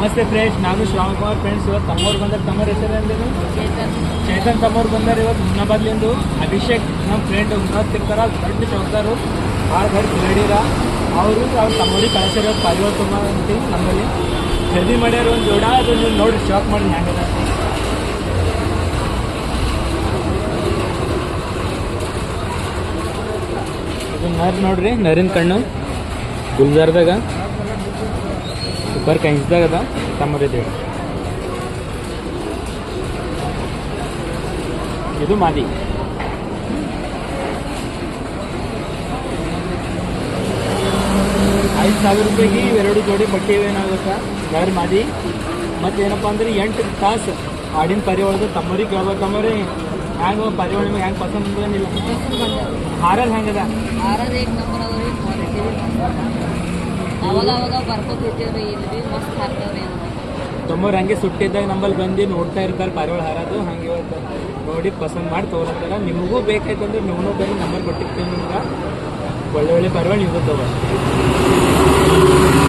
ನಮಸ್ತೆ ಫ್ರೆಂಡ್ಸ್, ನಾನು ಶ್ರಾವಣ್ ಕುಮಾರ್ ಫ್ರೆಂಡ್ಸ್. ಇವತ್ತು ತಮ್ಮವ್ರು ಬಂದ್ರೆ. ತಮ್ಮ ಹೆಸರು ಅಂದೇನು ಚೇತನ್ ತಮ್ಮವ್ರು ಬಂದಾರ ಇವತ್ತು ಮುನ್ನಾಬಾದ್ಲಿಂದು ಅಭಿಷೇಕ್ ನಮ್ಮ ಫ್ರೆಂಡ್ ಮುನ್ನತ್ ಇರ್ತಾರ. ದೊಡ್ಡ ಚೌಕರು ಭಾಳ ದೊಡ್ಡ ಕಿಲಾಡಿರ ಅವರು ಅವ್ರ ತಮ್ಮವ್ರಿಗೆ ಕಳಿಸಿರೋ ಪರಿವಾರ ಕುಮಾರ್ ಅಂತೀವಿ ನಮ್ಮಲ್ಲಿ. ಖರೀದಿ ಮಾಡ್ಯಾರ ಒಂದು ಜೋಡ. ಅದು ನೀವು ನೋಡಿ ಶಾಕ್ ಮಾಡಿ ಹ್ಯಾಂಗದ ಇದು ನರ್ ನೋಡ್ರಿ, ನರಿನ ಕಣ್ಣು. ಗುಲ್ಜಾರ್ದಾಗ ಸೂಪರ್ ಕೈನ್ಸ್ದಾಗ ಅದ ತಮ್ಮರಿದೆ ಇದು ಮಾದಿ. ಐದು ಸಾವಿರ ರೂಪಾಯಿಗೆ ಇವೆರಡು ಜೋಡಿ ಬಟ್ಟೆ ಏನಾಗುತ್ತೆ ಯಾರು ಮಾದಿ? ಮತ್ತೇನಪ್ಪ ಅಂದ್ರೆ ಎಂಟು ತಾಸು ಆಡಿನ ಪರಿವಾಳದ ತಮ್ಮರಿಗೆ ಕೇಳ್ಬೇಕಂದ್ರೆ ಹ್ಯಾಂಗ ಪರಿವಾಳ ನಿಮಗೆ ಹೆಂಗೆ ಪಸಂದ್ ಬಂದಿಲ್ಲ ಹಾರದ ಹೆಂಗದ? ಆರದ ತಮ್ಮವ್ರು ಹಂಗೆ ಸುಟ್ಟಿದ್ದಾಗ ನಂಬಲ್ಲಿ ಬಂದು ನೋಡ್ತಾ ಇರ್ತಾರೆ ಪರಿವಾಳ ಹಾರದು, ಹಂಗೆ ಇವತ್ತು ನೋಡಿ ಪಸಂದ್ ಮಾಡಿ ತೊಗೊಳತ್ತಾರ ನಿಮಗೂ ಬೇಕಾಯ್ತಂದ್ರೆ ನೀವು ಬಂದು ನಂಬರ್ ಕೊಟ್ಟಿರ್ತೀನಿ ನಿಮ್ಗೆ. ಒಳ್ಳೆ ಒಳ್ಳೆ ಪಾರಿವಾಳ ನಿಮಗೂ ತಗೋ